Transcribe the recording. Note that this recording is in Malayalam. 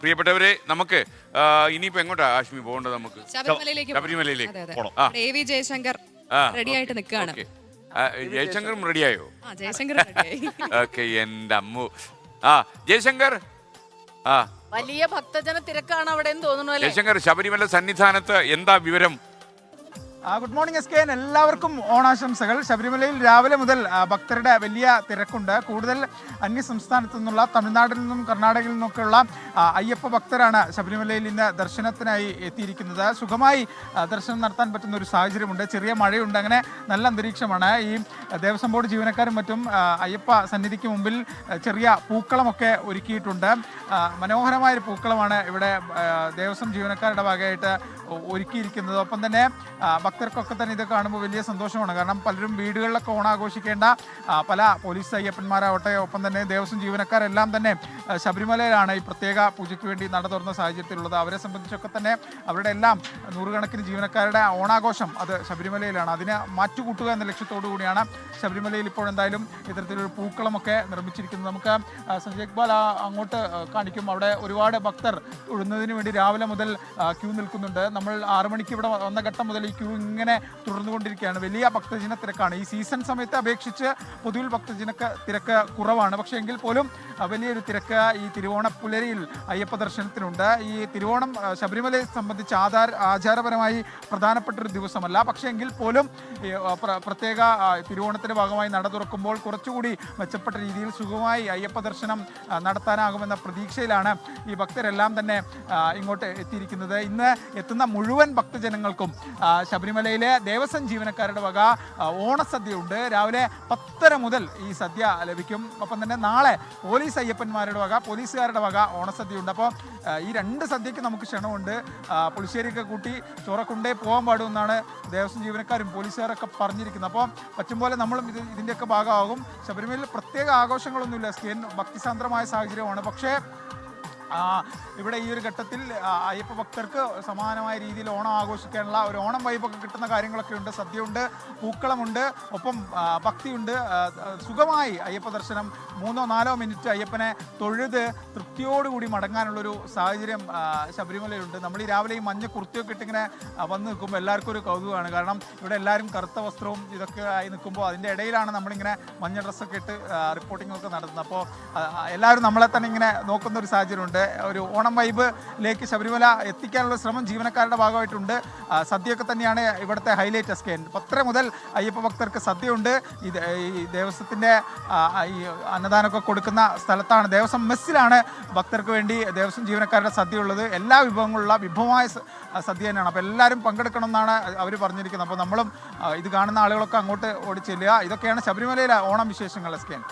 പ്രിയപ്പെട്ടവരെ നമുക്ക് ഇനിയിപ്പോ എങ്ങോട്ടാ ആഷ്മി പോകേണ്ടത് നമുക്ക്? ശബരിമലയിലേക്ക് അതെ, അതെ. പോണം. എ വി ജയശങ്കർ റെഡി ആയിട്ട് നിൽക്കുകയാണ്. ജയശങ്കറും റെഡിയായോ? ആ ജയശങ്കർ ഓക്കെ എന്റെ അമ്മു. ആ ജയശങ്കർ. ആ. വലിയ ഭക്തജന തിരക്കാണ് അവിടെ എന്ന് തോന്നുന്നു അല്ലേ? ജയശങ്കർ ശബരിമല സന്നിധാനത്ത് എന്താ വിവരം? Good morning S K N. എല്ലാവർക്കും ഓണാശംസകൾ. ശബരിമലയിൽ രാവിലെ മുതൽ ഭക്തരുടെ വലിയ തിരക്കുണ്ട്. കൂടുതൽ അന്യ സംസ്ഥാനത്തു നിന്നുള്ള തമിഴ്നാട്ടിൽ നിന്നും കർണാടകയിൽ നിന്നൊക്കെയുള്ള അയ്യപ്പ ഭക്തരാണ് ശബരിമലയിൽ ഇന്ന് ദർശനത്തിനായി എത്തിയിരിക്കുന്നത്. സുഖമായി ദർശനം നടത്താൻ പറ്റുന്ന ഒരു സാഹചര്യമുണ്ട്. ചെറിയ മഴയുണ്ട്. അങ്ങനെ നല്ല അന്തരീക്ഷമാണ്. ഈ ദേവസ്വം ബോർഡ് ജീവനക്കാരും മറ്റും അയ്യപ്പ സന്നിധിക്ക് മുമ്പിൽ ചെറിയ പൂക്കളമൊക്കെ ഒരുക്കിയിട്ടുണ്ട്. മനോഹരമായൊരു മനോഹരമായ പൂക്കളമാണ് ഇവിടെ ദേവസ്വം ജീവനക്കാരുടെ ഭാഗമായിട്ട് ഒരുക്കിയിരിക്കുന്നത്. ഒപ്പം തന്നെ ഭക്തർക്കൊക്കെ തന്നെ ഇത് കാണുമ്പോൾ വലിയ സന്തോഷമാണ്. കാരണം പലരും വീടുകളിലൊക്കെ ഓണാഘോഷിക്കേണ്ട പല പോലീസ് അയ്യപ്പന്മാരാവട്ടെ ഒപ്പം തന്നെ ദേവസ്വം ജീവനക്കാരെല്ലാം തന്നെ ശബരിമലയിലാണ് ഈ പ്രത്യേക പൂജയ്ക്ക് വേണ്ടി നട തുറന്ന സാഹചര്യത്തിലുള്ളത്. അവരെ സംബന്ധിച്ചൊക്കെ തന്നെ അവരുടെ എല്ലാം നൂറുകണക്കിന് ജീവനക്കാരുടെ ഓണാഘോഷം അത് ശബരിമലയിലാണ്. അതിനെ മാറ്റുകൂട്ടുക എന്ന ലക്ഷ്യത്തോടു കൂടിയാണ് ശബരിമലയിൽ ഇപ്പോൾ എന്തായാലും ഇത്തരത്തിലൊരു പൂക്കളമൊക്കെ നിർമ്മിച്ചിരിക്കുന്നത്. നമുക്ക് സഞ്ജയ് ഇക്ബാൽ അങ്ങോട്ട് കാണിക്കും. അവിടെ ഒരുപാട് ഭക്തർ തൊഴുന്നതിന് വേണ്ടി രാവിലെ മുതൽ ക്യൂ നിൽക്കുന്നുണ്ട്. നമ്മൾ ആറു മണിക്ക് ഇവിടെ വന്ന ഘട്ടം മുതൽ ഈ ക്യൂ ഇങ്ങനെ തുടർന്നുകൊണ്ടിരിക്കുകയാണ്. വലിയ ഭക്തജന തിരക്കാണ്. ഈ സീസൺ സമയത്തെ അപേക്ഷിച്ച് പൊതുവിൽ ഭക്തജന തിരക്ക് കുറവാണ്. പക്ഷേ എങ്കിൽ പോലും വലിയൊരു തിരക്ക് ഈ തിരുവോണ പുലരിയിൽ അയ്യപ്പ ദർശനത്തിനുണ്ട്. ഈ തിരുവോണം ശബരിമലയെ സംബന്ധിച്ച് ആധാര ആചാരപരമായി പ്രധാനപ്പെട്ട ഒരു ദിവസമല്ല. പക്ഷേ എങ്കിൽ പോലും പ്രത്യേക തിരുവോണത്തിന്റെ ഭാഗമായി നട തുറക്കുമ്പോൾ കുറച്ചുകൂടി മെച്ചപ്പെട്ട രീതിയിൽ സുഖമായി അയ്യപ്പ ദർശനം നടത്താനാകുമെന്ന പ്രതീക്ഷയിലാണ് ഈ ഭക്തരെല്ലാം തന്നെ ഇങ്ങോട്ട് എത്തിയിരിക്കുന്നത്. ഇന്ന് എത്തുന്ന മുഴുവൻ ഭക്തജനങ്ങൾക്കും ശബരിമലയിലെ ദേവസ്വം ജീവനക്കാരുടെ വക ഓണസദ്യയുണ്ട്. രാവിലെ പത്തര മുതൽ ഈ സദ്യ ലഭിക്കും. ഒപ്പം തന്നെ നാളെ പോലീസ് അയ്യപ്പന്മാരുടെ വക പോലീസുകാരുടെ വക ഓണസദ്യയുണ്ട്. അപ്പോൾ ഈ രണ്ട് സദ്യക്ക് നമുക്ക് ക്ഷണമുണ്ട്. പുളിശ്ശേരിയൊക്കെ കൂട്ടി ചോറക്കൊണ്ടേ പോകാൻ പാടുമെന്നാണ് ദേവസ്വം ജീവനക്കാരും പോലീസുകാരൊക്കെ പറഞ്ഞിരിക്കുന്നത്. അപ്പോൾ പറ്റും പോലെ നമ്മളും ഇത് ഇതിന്റെയൊക്കെ ഭാഗമാകും. ശബരിമലയിൽ പ്രത്യേക ആഘോഷങ്ങളൊന്നുമില്ല. സ്കീൻ ഭക്തിസാന്ദ്രമായ സാഹചര്യമാണ്. പക്ഷേ ഇവിടെ ഈ ഒരു ഘട്ടത്തിൽ അയ്യപ്പ ഭക്തർക്ക് സമാനമായ രീതിയിൽ ഓണം ആഘോഷിക്കാനുള്ള ഒരു ഓണം വൈബൊക്കെ കിട്ടുന്ന കാര്യങ്ങളൊക്കെ ഉണ്ട്. സദ്യയുണ്ട് പൂക്കളമുണ്ട് ഒപ്പം ഭക്തിയുണ്ട്. സുഖമായി അയ്യപ്പ ദർശനം. മൂന്നോ നാലോ മിനിറ്റ് അയ്യപ്പനെ തൊഴുത് തൃപ്തിയോടുകൂടി മടങ്ങാനുള്ളൊരു സാഹചര്യം ശബരിമലയിലുണ്ട്. നമ്മൾ ഈ രാവിലെ ഈ മഞ്ഞ കുർത്തിയൊക്കെ ഇട്ടിങ്ങനെ വന്ന് നിൽക്കുമ്പോൾ എല്ലാവർക്കും ഒരു കൗതുകമാണ്. കാരണം ഇവിടെ എല്ലാവരും കറുത്ത വസ്ത്രവും ഇതൊക്കെ ആയി നിൽക്കുമ്പോൾ അതിന്റെ ഇടയിലാണ് നമ്മളിങ്ങനെ മഞ്ഞ ഡ്രസ്സൊക്കെ ഇട്ട് റിപ്പോർട്ടിങ്ങൊക്കെ നടത്തുന്നത്. അപ്പോൾ എല്ലാവരും നമ്മളെ തന്നെ ഇങ്ങനെ നോക്കുന്ന ഒരു സാഹചര്യമുണ്ട്. ഒരു ഓണം വൈബിലേക്ക് ശബരിമല എത്തിക്കാനുള്ള ശ്രമം ജീവനക്കാരുടെ ഭാഗമായിട്ടുണ്ട്. സദ്യയൊക്കെ തന്നെയാണ് ഇവിടുത്തെ ഹൈലൈറ്റ് എസ്കേൻ പത്ര മുതൽ അയ്യപ്പ ഭക്തർക്ക് സദ്യയുണ്ട്. ഇത് ഈ ദേവസ്വത്തിന്റെ ഈ അന്നദാനമൊക്കെ കൊടുക്കുന്ന സ്ഥലത്താണ്. ദേവസ്വം മെസ്സിലാണ് ഭക്തർക്ക് വേണ്ടി ദേവസ്വം ജീവനക്കാരുടെ സദ്യ ഉള്ളത് എല്ലാ വിഭവങ്ങളുള്ള വിഭവമായ സദ്യ തന്നെയാണ്. അപ്പോൾ എല്ലാവരും പങ്കെടുക്കണം എന്നാണ് അവർ പറഞ്ഞിരിക്കുന്നത്. അപ്പോൾ നമ്മളും ഇത് കാണുന്ന ആളുകളൊക്കെ അങ്ങോട്ട് ഓടി ചെല്ലുക. ഇതൊക്കെയാണ് ശബരിമലയിലെ ഓണം വിശേഷങ്ങൾ എസ്കേൻ